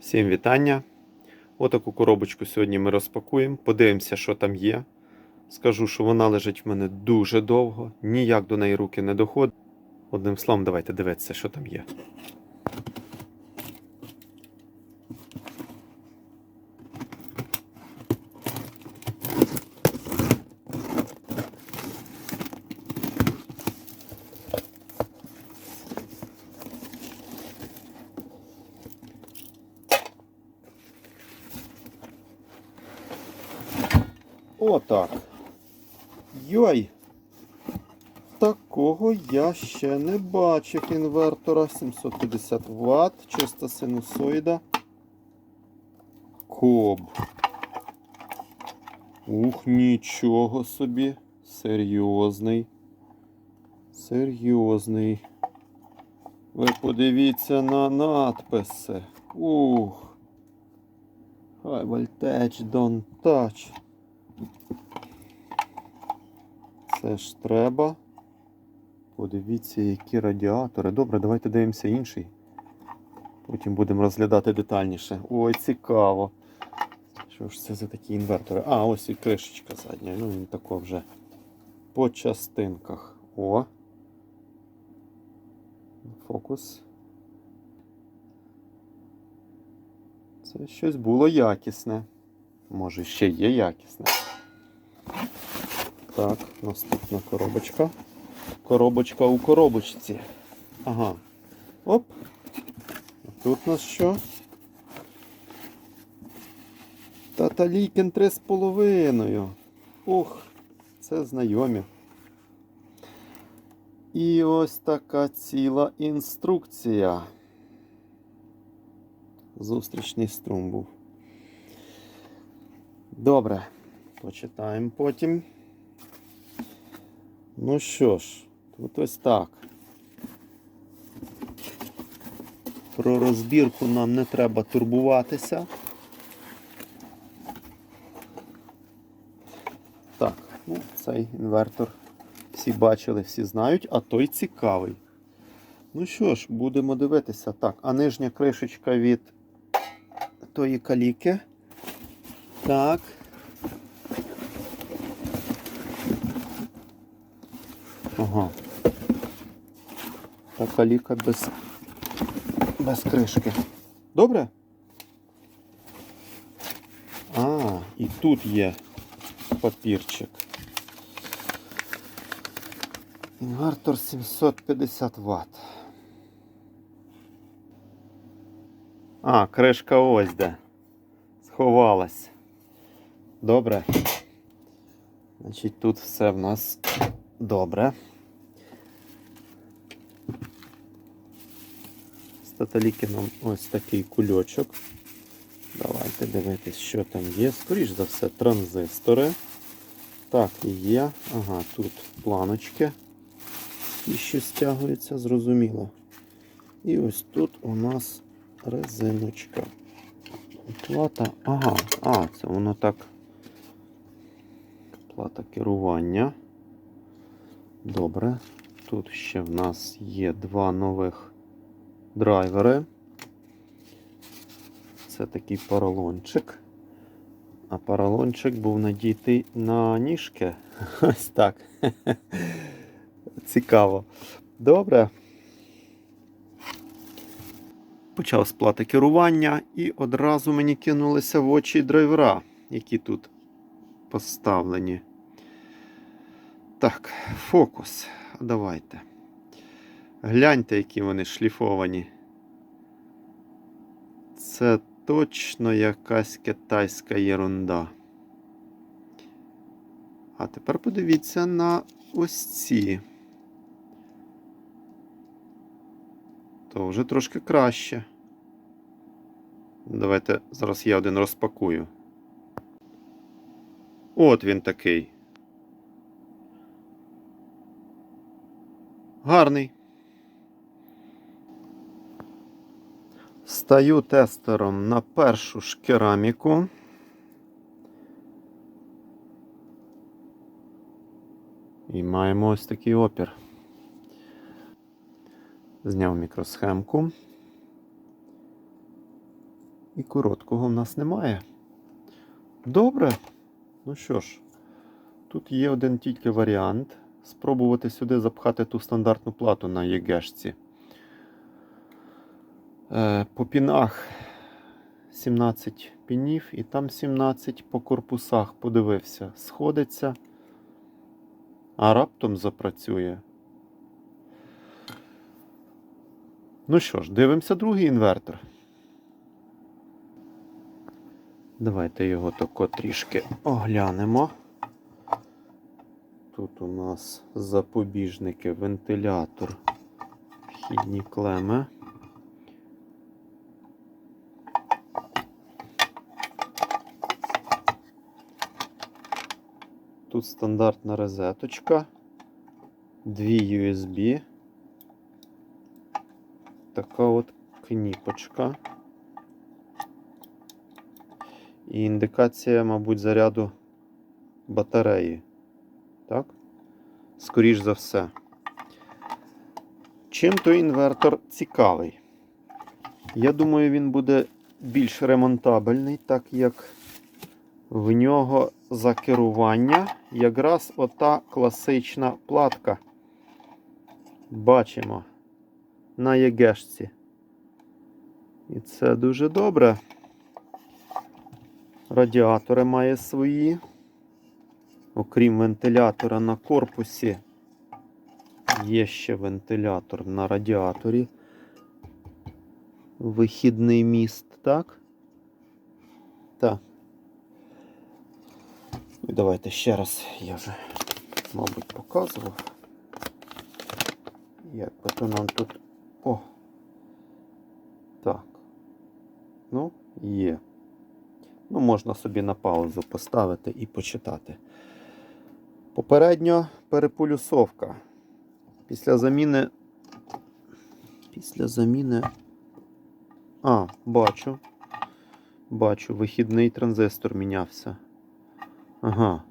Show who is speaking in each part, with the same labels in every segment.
Speaker 1: Всім вітання. Отаку коробочку сьогодні ми розпакуємо. Подивимося, що там є. Скажу, що вона лежить в мене дуже довго, ніяк до неї руки не доходить. Одним словом, давайте дивитися, що там є. Отак. Йой! Такого я ще не бачив інвертора. 750 Вт, чиста синусоїда. Коб. Ух, нічого собі. Серйозний. Серйозний. Ви подивіться на надписи. Ух. High voltage don't touch. Це ж треба. Подивіться, які радіатори. Добре, давайте дивимося інший. Потім будемо розглядати детальніше. Ой, цікаво. Що ж це за такі інвертори? А, ось і кришечка задня. Ну, він тако вже по частинках. О. Фокус. Це щось було якісне. Може, ще є якісне. Так, наступна коробочка. Коробочка у коробочці. Ага. Оп. Тут у нас що? Таталікен 3,5. Ух, це знайомі. І ось така ціла інструкція. Зустрічний струм був. Добре. Почитаємо потім. Ну що ж, тут ось так. Про розбірку нам не треба турбуватися. Так, ну, цей інвертор всі бачили, всі знають, а той цікавий. Ну що ж, будемо дивитися. Так, а нижня кришечка від тої каліки. Так. Ага. Така ліка без, без кришки. Добре? А, і тут є папірчик. Інвертор 750 Вт. А, кришка ось де. Сховалась. Добре. Значить, тут все в нас добре. З таталікіном ось такий кульочок. Давайте дивитись, що там є. Скоріш за все, транзистори. Так, є. Ага, тут планочки. І що стягується, зрозуміло. І ось тут у нас резиночка. Плата. Ага, а, це воно так. Плата керування. Добре. Тут ще в нас є два нових драйвери. Це такий поролончик. А поролончик був надітий на ніжки. Ось так. Цікаво. Добре. Почав з плати керування і одразу мені кинулися в очі драйвера, які тут поставлені. Так, фокус. Давайте. Гляньте, які вони шліфовані. Це точно якась китайська єрунда. А тепер подивіться на ось ці. То вже трошки краще. Давайте зараз я один розпакую. От він такий. Гарний. Стаю тестером на першу ж кераміку. І маємо ось такий опір. Зняв мікросхемку. І короткого в нас немає. Добре. Ну що ж, тут є один тільки варіант. Спробувати сюди запхати ту стандартну плату на ЄГЕшці. Е, По пінах 17 пінів і там 17 по корпусах подивився. Сходиться, а раптом запрацює. Ну що ж, дивимося другий інвертор. Давайте його тако трішки оглянемо. Тут у нас запобіжники, вентилятор, вхідні клеми. Тут стандартна розеточка, дві USB, така от кніпочка. І індикація, мабуть, заряду батареї. Так? Скоріш за все. Чим той інвертор цікавий? Я думаю, він буде більш ремонтабельний, так як в нього за керування якраз ота класична платка. Бачимо на єгешці. І це дуже добре. Радіатори має свої. Окрім вентилятора на корпусі, є ще вентилятор на радіаторі. Вихідний міст, так? Так. І давайте ще раз, я вже, мабуть, показував. Як би то нам тут. О! Так. Ну, є. Ну, можна собі на паузу поставити і почитати. Попередньо переполюсовка. Після заміни. Після заміни. А, бачу. Бачу, вихідний транзистор мінявся. Ага.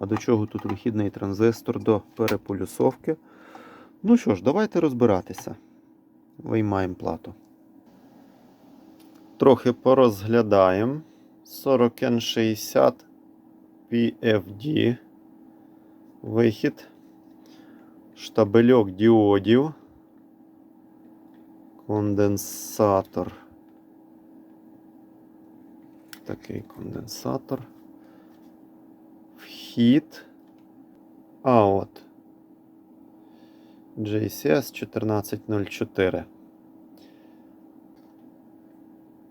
Speaker 1: А до чого тут вихідний транзистор до переполюсовки? Ну що ж, давайте розбиратися. Виймаємо плату. Трохи порозглядаємо. 40N60 PFD. Вихід. Штабельок діодів. Конденсатор. Такий конденсатор. Вхід. От. JCS 1404.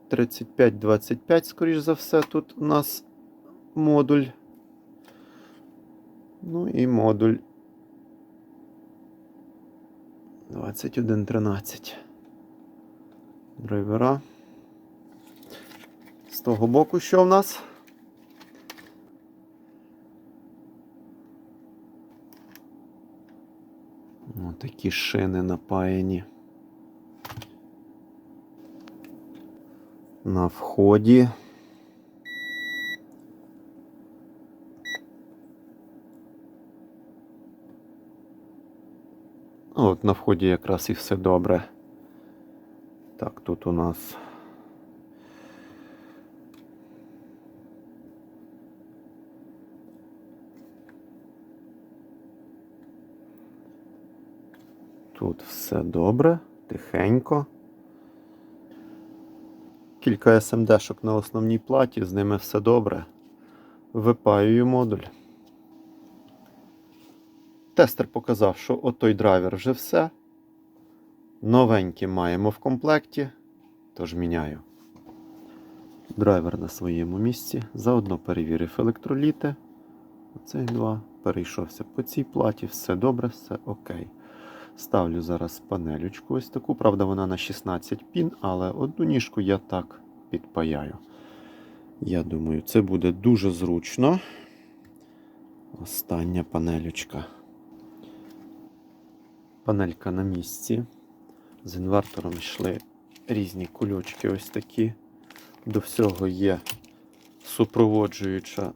Speaker 1: 3525, скоріш за все, тут у нас модуль. Ну і модуль 2113. Драйвера. З того боку, що в нас? Ось такі шини напаяні. На вході. От на вході якраз і все добре. Так, тут у нас. Тут все добре, тихенько. Кілька SMD-шок на основній платі, з ними все добре. Випаюю модуль. Тестер показав, що отой драйвер вже все. Новенький маємо в комплекті, тож міняю. Драйвер на своєму місці. Заодно перевірив електроліти. Оцих два. Перейшовся по цій платі, все добре, все окей. Ставлю зараз панелючку ось таку. Правда, вона на 16 пін, але одну ніжку я так підпаяю. Я думаю, це буде дуже зручно. Остання панелючка. Панелька на місці. З інвертором йшли різні кульочки ось такі. До всього є супроводжуюча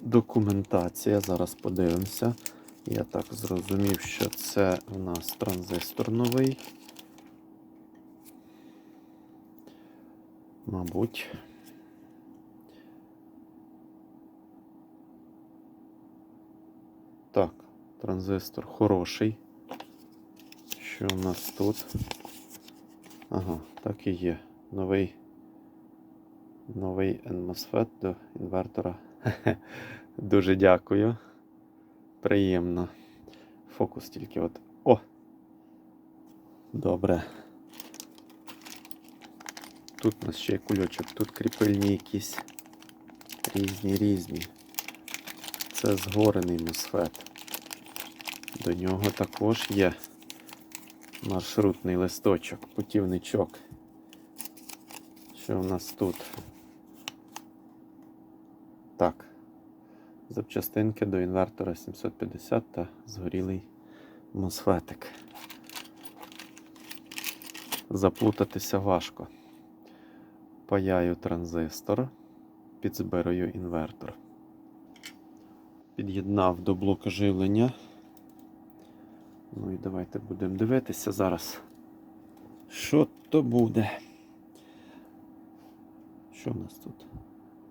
Speaker 1: документація. Зараз подивимося. Я так зрозумів, що це у нас транзистор новий. Мабуть. Так, транзистор хороший. Що у нас тут? Ага, так і є. Новий новий NMOSFET до інвертора. Дуже дякую. Приємно. Фокус тільки от. О! Добре. Тут у нас ще є кульочок, тут кріпильні якісь різні різні. Це згорений мосфет. До нього також є маршрутний листочок, путівничок. Що в нас тут? Так. Запчастинки до інвертора 750 та згорілий мосфетик. Заплутатися важко. Паяю транзистор, підзбираю інвертор. Під'єднав до блока живлення. Ну і давайте будемо дивитися зараз. Що то буде? Що в нас тут?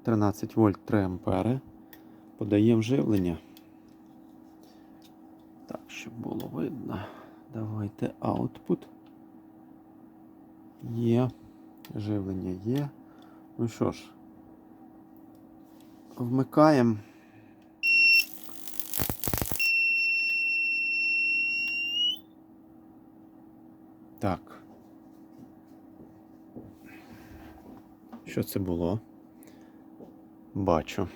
Speaker 1: 13 вольт 3 ампери. Подаємо живлення. Так, щоб було видно. Давайте output. Є. Живлення є. Ну що ж, вмикаємо. Так. Що це було? Бачу.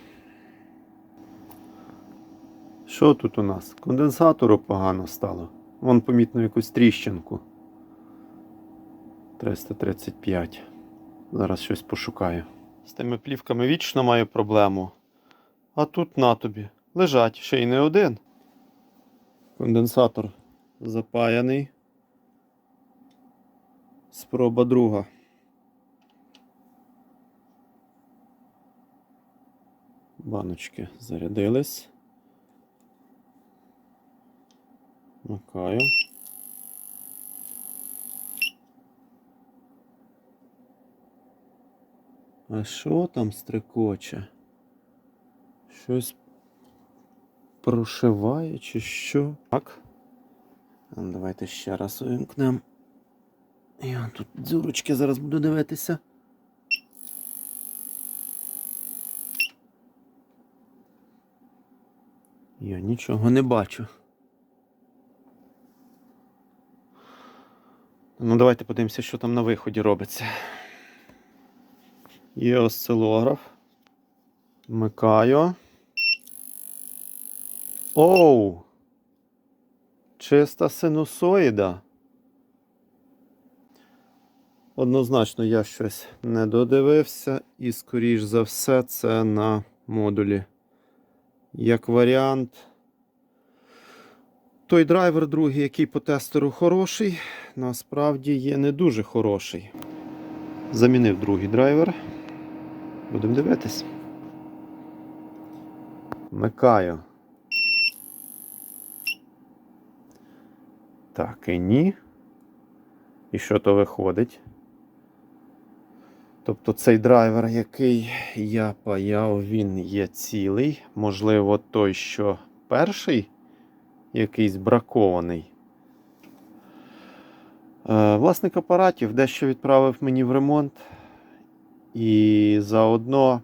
Speaker 1: Що тут у нас? Конденсатору погано стало. Вон помітно якусь тріщинку. 335. Зараз щось пошукаю. З тими плівками вічно маю проблему. А тут на тобі. Лежать ще й не один. Конденсатор запаяний. Спроба друга. Баночки зарядились. Макаю. А що там стрикоче? Щось прошиває чи що? Так. Ну, Давайте ще раз увімкнемо. Я тут дзюрочки зараз буду дивитися. Я нічого не бачу. Ну, давайте подивимося, що там на виході робиться. Є осцилограф. Вмикаю. Оу! Чиста синусоїда. Однозначно я щось не додивився, і, скоріш за все, це на модулі. Як варіант, той драйвер другий, який по тестеру хороший, насправді є не дуже хороший. Замінив другий драйвер. Будемо дивитись. Вмикаю. Так, і ні. І що то виходить? Тобто цей драйвер, який я паяв, він є цілий. Можливо, той, що перший, якийсь бракований. Е, Власник апаратів дещо відправив мені в ремонт і заодно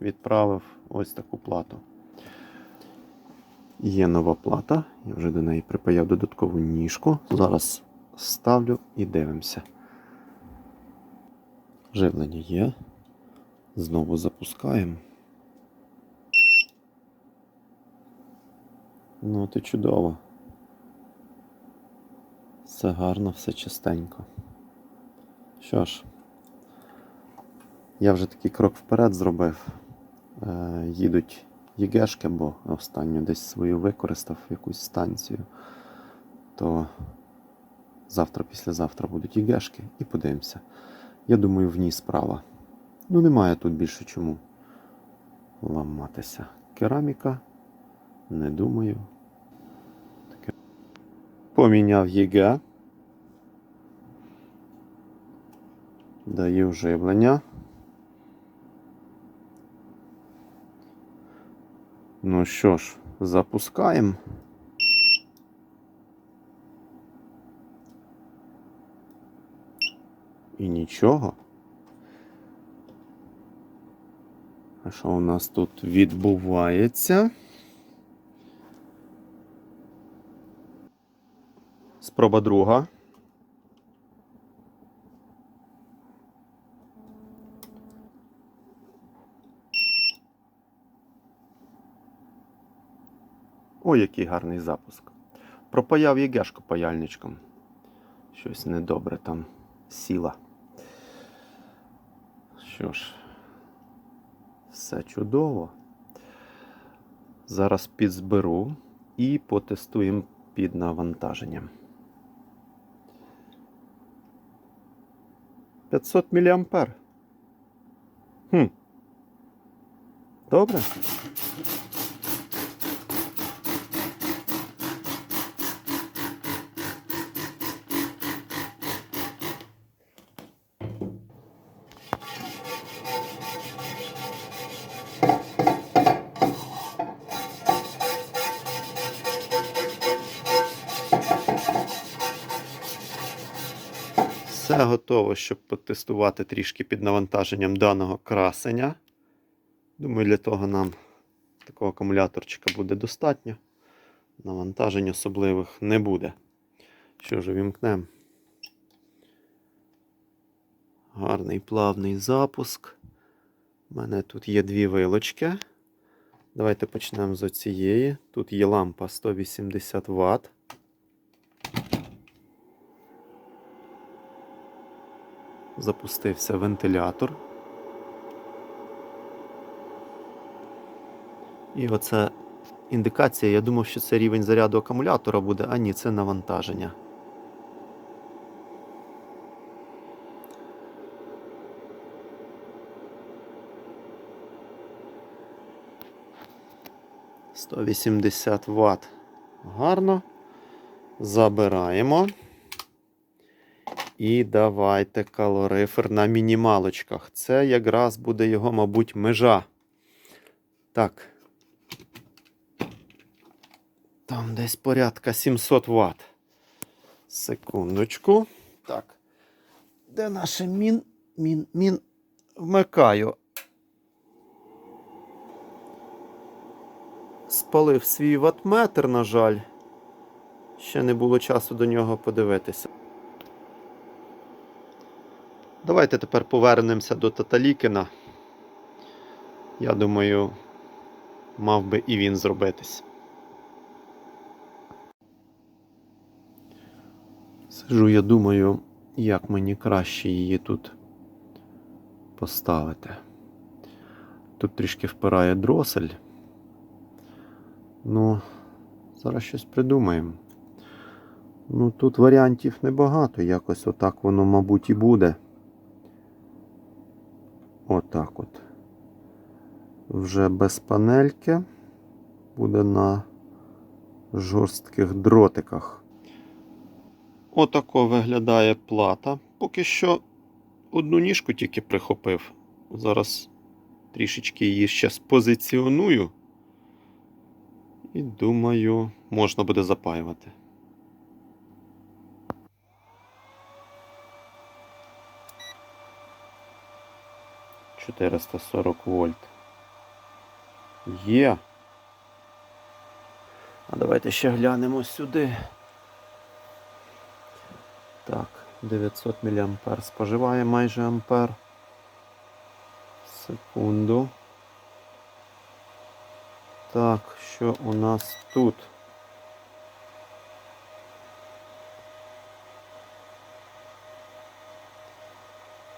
Speaker 1: відправив ось таку плату. Є нова плата, я вже до неї припаяв додаткову ніжку. Зараз ставлю і дивимося. Живлення є. Знову запускаємо. Ну, і чудово. Все гарно, все чистенько. Що ж, я вже такий крок вперед зробив. Е, їдуть ЄГЕшки, бо останню десь свою використав якусь станцію. То завтра, післязавтра будуть ЄГЕшки і подивимося. Я думаю, в ній справа. Ну, немає тут більше чому ламатися. Кераміка, не думаю. Таке. Поміняв ЄГА. Даю живлення. Ну що ж, запускаємо. І нічого. А що у нас тут відбувається? Спроба друга. Ой, який гарний запуск. Пропаяв єгешку паяльничком. Щось недобре там сіла. Що ж, все чудово. Зараз підзберу і потестуємо під навантаженням. 500 мА. Хм. Добре. Все готово, щоб потестувати трішки під навантаженням даного красення. Думаю, для того нам такого акумуляторчика буде достатньо. Навантажень особливих не буде. Що ж, вімкнемо. Гарний плавний запуск. У мене тут є дві вилочки. Давайте почнемо з оцієї. Тут є лампа 180 Вт. Запустився вентилятор. І оце індикація. Я думав, що це рівень заряду акумулятора буде, а ні, це навантаження. Сто вісімдесят Вт. Гарно. Забираємо. І давайте калорифер на мінімалочках. Це якраз буде його, мабуть, межа. Так. Там десь порядка 700 Вт. Секундочку. Так. Де наше мін? Мін, мін. Вмикаю. Спалив свій ватметр, на жаль. Ще не було часу до нього подивитися. Давайте тепер повернемося до Таталікіна. Я думаю, мав би і він зробитись. Сижу, я думаю, як мені краще її тут поставити. Тут трішки впирає дросель. Ну, зараз щось придумаємо. Ну, тут варіантів небагато, якось отак воно, мабуть, і буде. Отак от. Вже без панельки. Буде на жорстких дротиках. Отако виглядає плата. Поки що одну ніжку тільки прихопив. Зараз трішечки її ще спозиціоную. І думаю, можна буде запаювати. Чотириста сорок вольт. Є. А давайте ще глянемо сюди. Так, 900 мА споживає майже ампер. Секунду. Так, що у нас тут?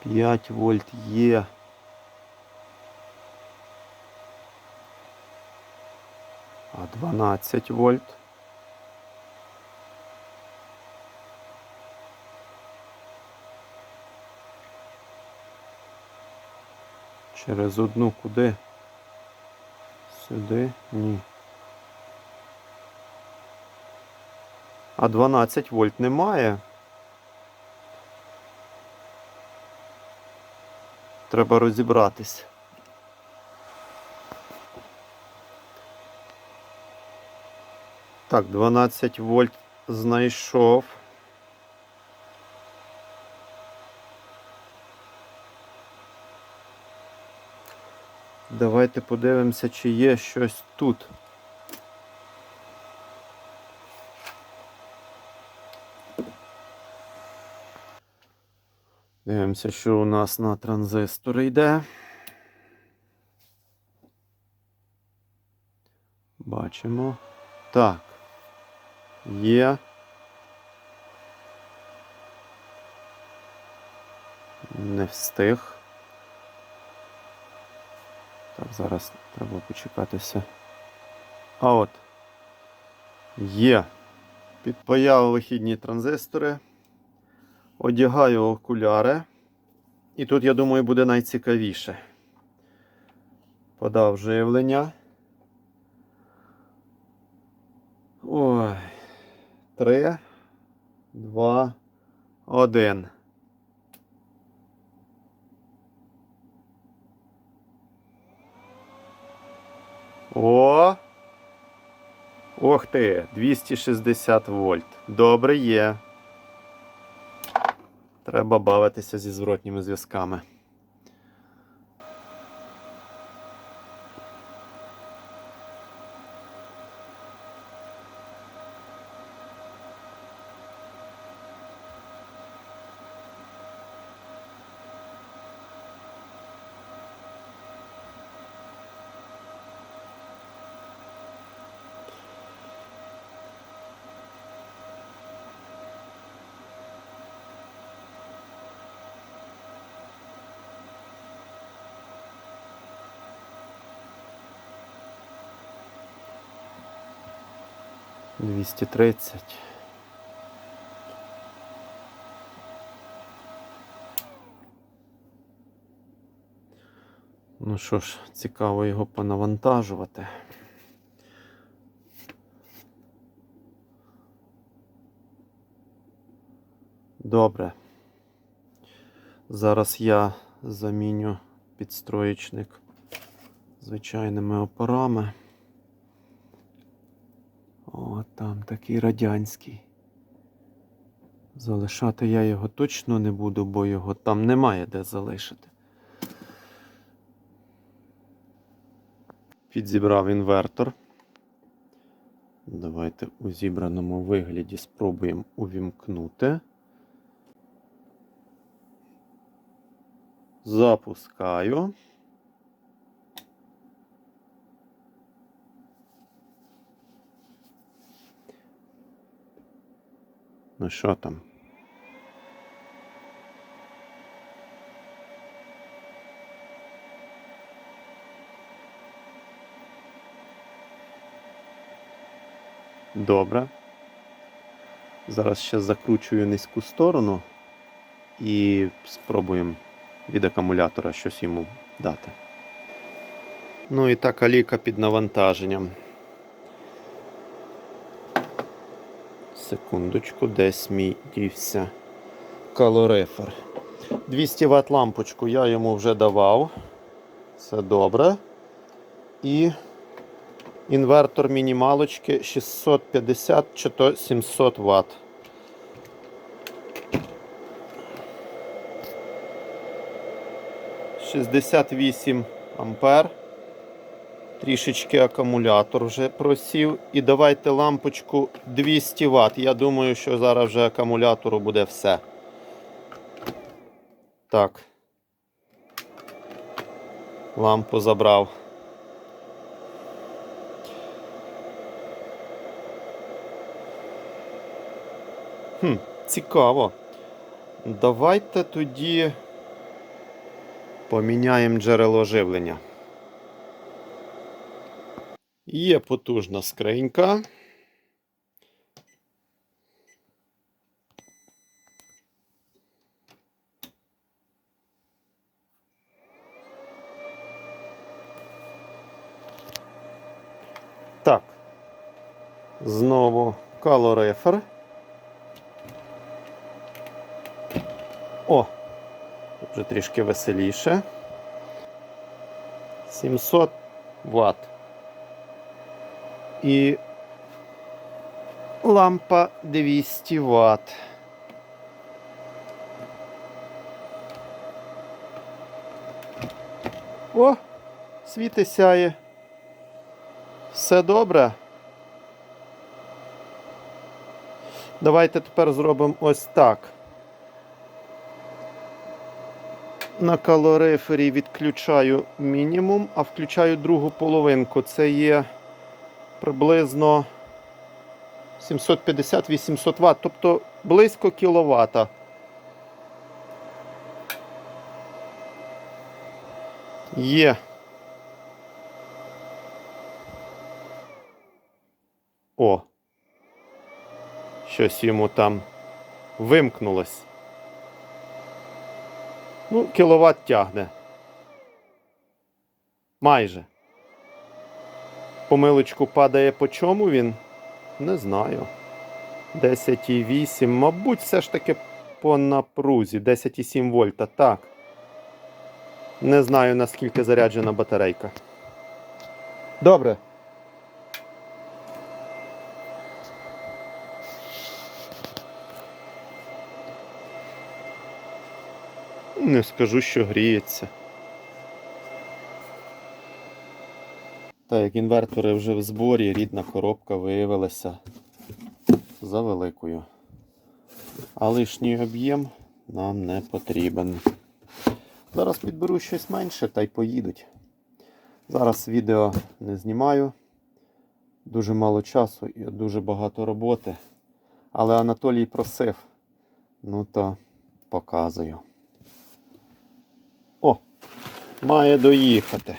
Speaker 1: П'ять вольт є. А 12 вольт. Через одну куди? Сюди? Ні. А 12 вольт немає. Треба розібратись. Так, 12 вольт знайшов. Давайте подивимося, чи є щось тут. Дивимося, що у нас на транзистори йде. Бачимо. Так. Є. Не встиг. Так, зараз треба почекатися. А от. Є. Підпаяв вихідні транзистори. Одягаю окуляри. І тут, я думаю, буде найцікавіше. Подав живлення. Ой. Три, два, один. О! Ох ти, 260 вольт. Добре є. Треба бавитися зі зворотніми зв'язками. Двісті тридцять. Ну що ж, цікаво його понавантажувати. Добре. Зараз я заміню підстроєчник звичайними опорами. О, там такий радянський. Залишати я його точно не буду, бо його там немає де залишити. Підзібрав інвертор. Давайте у зібраному вигляді спробуємо увімкнути. Запускаю. Ну що там? Добре. Зараз ще закручую низьку сторону і спробуємо від акумулятора щось йому дати. Ну і так аліка під навантаженням. Секундочку, десь мій дівся калорифер. 200 Вт лампочку я йому вже давав. Це добре. І інвертор мінімалочки 650 чи то 700 Вт. Шістдесят вісім ампер. Трішечки акумулятор вже просів. І давайте лампочку 200 Вт. Я думаю, що зараз вже акумулятору буде все. Так. Лампу забрав. Хм, цікаво. Давайте тоді поміняємо джерело живлення. Є потужна скринька. Так. Знову калорифер. О! Вже трішки веселіше. 700 Вт. І лампа 200 Вт. О, світи сяє. Все добре. Давайте тепер зробимо ось так. На калорифері відключаю мінімум, а включаю другу половинку. Це є приблизно 750-800 Вт, тобто близько кіловата. Є. О. Щось йому там вимкнулось. Ну, кіловат тягне. Майже. Помилочку падає по чому він? Не знаю. 10,8. Мабуть, все ж таки по напрузі. 10,7 вольта. Так. Не знаю, наскільки заряджена батарейка. Добре. Не скажу, що гріється. Так, інвертори вже в зборі, рідна коробка виявилася за великою. А лишній об'єм нам не потрібен. Зараз підберу щось менше та й поїдуть. Зараз відео не знімаю. Дуже мало часу і дуже багато роботи. Але Анатолій просив. Ну то показую. О, має доїхати.